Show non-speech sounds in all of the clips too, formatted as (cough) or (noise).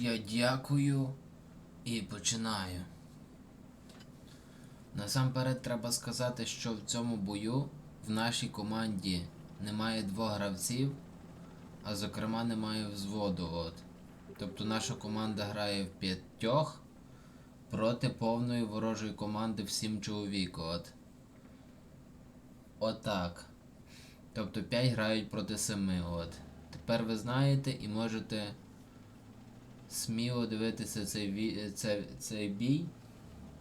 Я дякую і починаю. Насамперед треба сказати, що в цьому бою в нашій команді немає двох гравців, а зокрема немає взводу. От. Тобто наша команда грає в п'ятьох проти повної ворожої команди в сім чоловік. От. Отак. Тобто 5 грають проти 7. От. Тепер ви знаєте і можете сміло дивитися цей, цей, цей бій,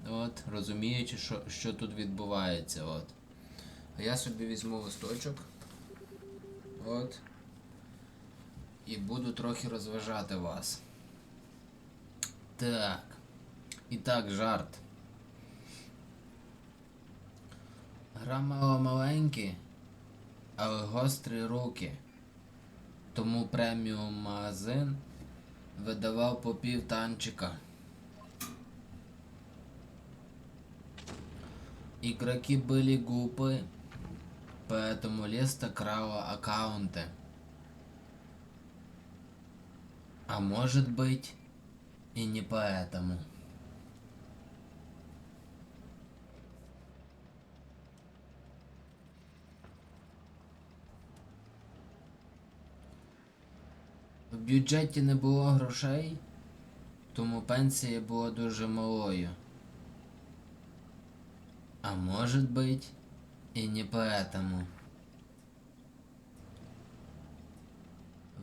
от, розуміючи, що, що тут відбувається. От. А я собі візьму листочок. От. І буду трохи розважати вас. Так. І так, жарт. Гра мала маленькі, але гострі руки. Тому преміум магазин видавав по пів танчика. Игроки были глупы, поэтому Леста крала аккаунты. А может быть и не поэтому. В бюджеті не було грошей, тому пенсія була дуже малою. А может быть и не поэтому.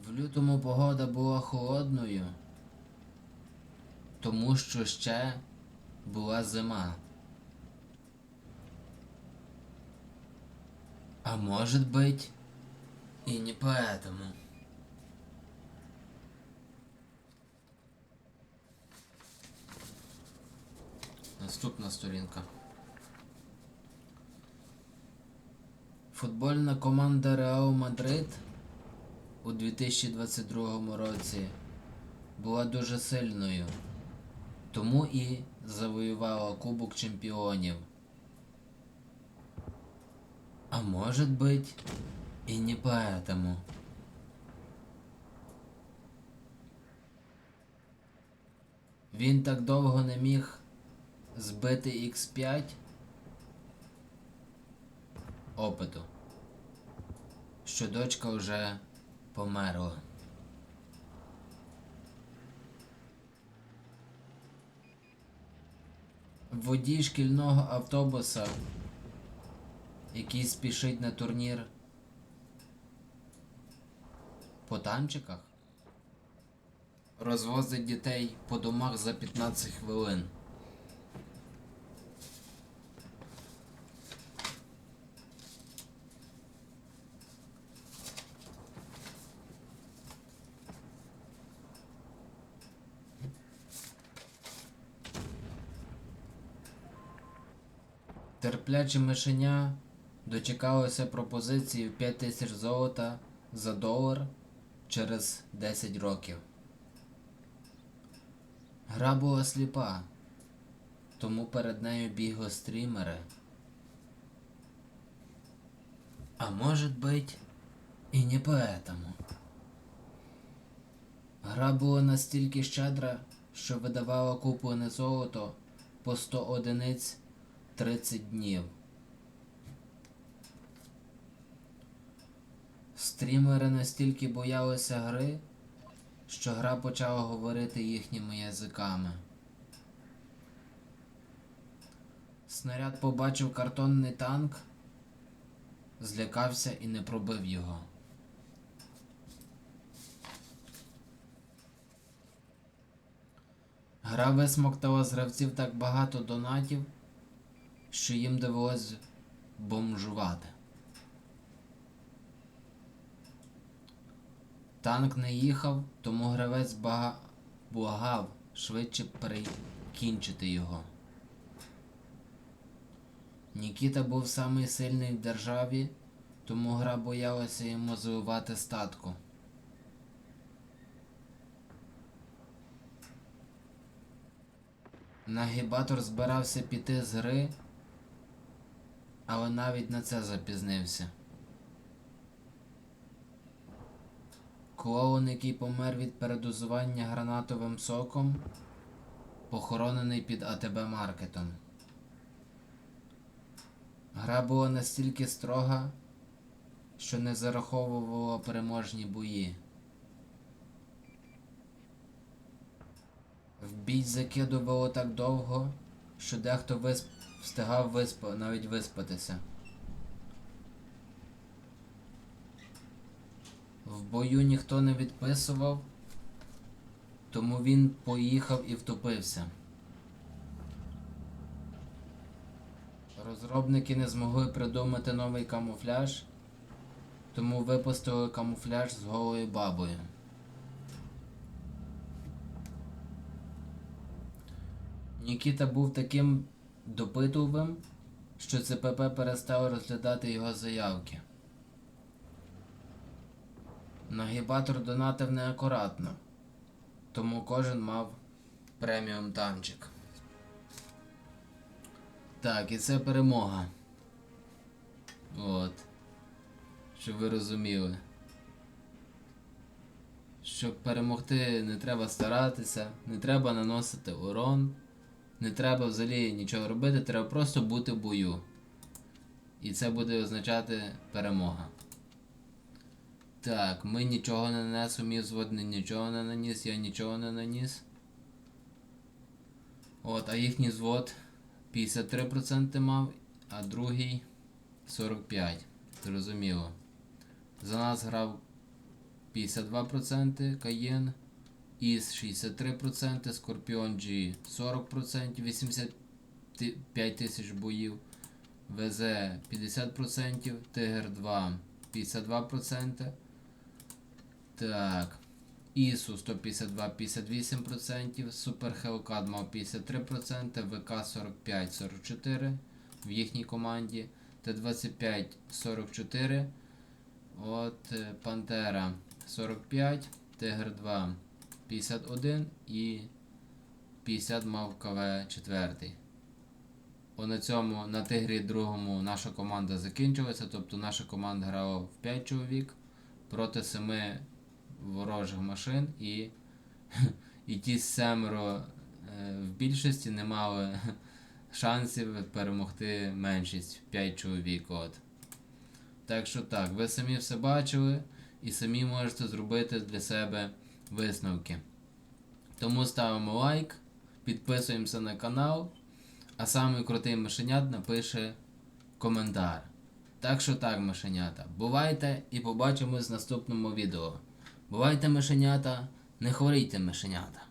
В лютому погода була холодною, тому що ще була зима. А может быть и не поэтому. Наступна сторінка. Футбольна команда Реал Мадрид у 2022 році була дуже сильною, тому і завоювала Кубок Чемпіонів. А может быть и не поэтому. Він так довго не міг збити X5 опиту, що дочка вже померла. Водій шкільного автобуса, який спішить на турнір по танчиках, розвозить дітей по домах за 15 хвилин. Терпляче мишеня дочекалося пропозиції в 5 тисяч золота за долар через 10 років. Гра була сліпа, тому перед нею бігли стрімери. А может быть і не поэтому. Гра була настільки щедра, що видавала куплене золото по 100 одиниць 30 днів. Стрімери настільки боялися гри, що гра почала говорити їхніми язиками. Снаряд побачив картонний танк, злякався і не пробив його. Гра висмоктала з гравців так багато донатів, що їм довелось бомжувати. Танк не їхав, тому гравець бага... благав швидше перекінчити його. Нікіта був самий сильний в державі, тому гра боялася йому заливати статку. Нагібатор збирався піти з гри, але навіть на це запізнився. Клоун, який помер від передозування гранатовим соком, похоронений під АТБ маркетом. Гра була настільки строга, що не зараховувала переможні бої. В бій закидувало так довго, що дехто висп... встигав виспа... навіть виспатися. В бою ніхто не відписував, тому він поїхав і втопився. Розробники не змогли придумати новий камуфляж, тому випустили камуфляж з голою бабою. Нікіта був таким допитливим, що ЦПП перестав розглядати його заявки. Нагібатор донатив неакуратно, тому кожен мав преміум танчик. Так, і це перемога. От. Щоб ви розуміли. Щоб перемогти, не треба старатися, не треба наносити урон, не треба взагалі нічого робити, треба просто бути в бою. І це буде означати перемога. Так, ми нічого не нанесли, мій взвод нічого не наніс, я нічого не наніс. От, а їхній взвод 53% мав, а другий 45%. Зрозуміло. За нас грав 52% Каєн, Іс 63%, Скорпіон G 40%, 85 тисяч боїв, ВЗ 50%, Тигр 2 52%. Так. ІСУ 152 58%, Супер Хелкад мав 53%, ВК 45 44 в їхній команді, Т25 44. От е, Пантера 45, Тигр 2 51 і 50 мав КВ 4. О, на цьому на Тигрі другому наша команда закінчилася, тобто наша команда грала в 5 чоловік проти 7 ворожих машин і, (laughs) і ті семеро е, в більшості не мали (laughs) шансів перемогти меншість 5 чоловік. От. Так що так, ви самі все бачили і самі можете зробити для себе висновки. Тому ставимо лайк, підписуємося на канал, а самий крутий мишенят напише коментар. Так що так, мишенята, бувайте і побачимось в наступному відео. Бувайте мишенята, не хворійте мишенята.